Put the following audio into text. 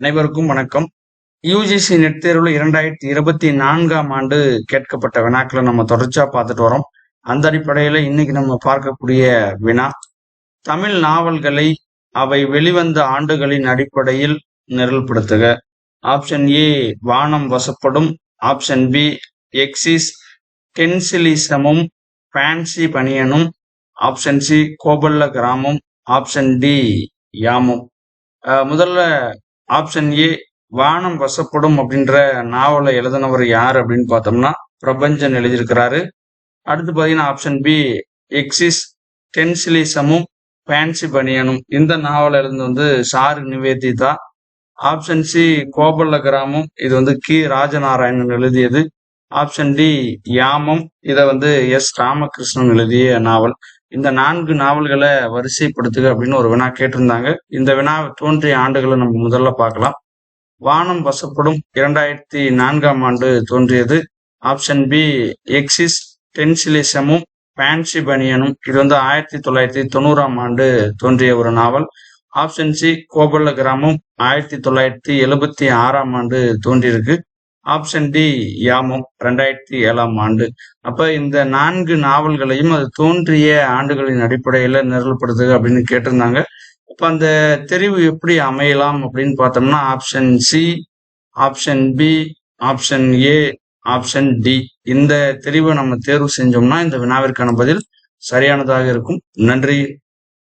அனைவருக்கும் வணக்கம். UGC net தேர்வுல இரண்டாயிரத்தி இருபத்தி நான்காம் ஆண்டு கேட்கப்பட்ட வினாக்களை நம்ம தொடர்ச்சியா பார்த்துட்டு வரோம். அந்த அடிப்படையில இன்னைக்கு நம்ம பார்க்கக்கூடிய வினா தமிழ் நாவல்களை அவை வெளிவந்த ஆண்டுகளின் அடிப்படையில் நிரல்படுத்துக. ஆப்ஷன் ஏ வானம் வசப்படும். ஆப்ஷன் பி எக்ஸிஸ் கென்சிலிசமும் fancy பனியனும். Option C Gopalla Gramam. Option D யாமும். முதல்ல ஆப்ஷன் ஏ வானம் வசப்படும் அப்படின்ற நாவலை எழுதினவர் யார் அப்படின்னு பார்த்தோம்னா பிரபஞ்சன் எழுதியிருக்கிறாரு. அடுத்து பார்த்தீங்கன்னா ஆப்ஷன் பி எக்ஸிஸ் டென்சிலிசமும் பேன்சி பனியனும் இந்த நாவல் எழுந்து வந்து சாரு நிவேதிதா. ஆப்ஷன் சி கோபல்ல கிராமம் இது வந்து கி. ராஜநாராயணன் எழுதியது. Option D Yamam. இதை வந்து எஸ் ராமகிருஷ்ணன் எழுதிய நாவல். இந்த நான்கு நாவல்களை வரிசைப்படுத்துக அப்படின்னு ஒரு வினா கேட்டிருந்தாங்க. இந்த வினா தோன்றிய ஆண்டுகளை நம்ம முதல்ல பார்க்கலாம். வானம் வசப்படும் இரண்டாயிரத்தி நான்காம் ஆண்டு தோன்றியது. ஆப்ஷன் பி எக்ஸிஸ் டென்சிலிசமும் ஃபேன்சி பனியனும் இது வந்து ஆயிரத்தி தொள்ளாயிரத்தி தொண்ணூறாம் ஆண்டு தோன்றிய ஒரு நாவல். ஆப்ஷன் சி கோபல்ல கிராமம் ஆயிரத்தி தொள்ளாயிரத்தி எழுபத்தி ஆறாம் ஆண்டு தோன்றியிருக்கு. ஆப்ஷன் டி யாமம் ரெண்டாயிரத்தி ஏழாம் ஆண்டு. அப்ப இந்த நான்கு நாவல்களையும் அது தோன்றிய ஆண்டுகளின் அடிப்படையில நிரல்படுத்துக அப்படின்னு கேட்டிருந்தாங்க. அப்ப அந்த தெரிவு எப்படி அமையலாம் அப்படின்னு பார்த்தோம்னா option C option B option A option D. இந்த தெரிவை நம்ம தேர்வு செஞ்சோம்னா இந்த வினாவிற்கான பதில் சரியானதாக இருக்கும். நன்றி.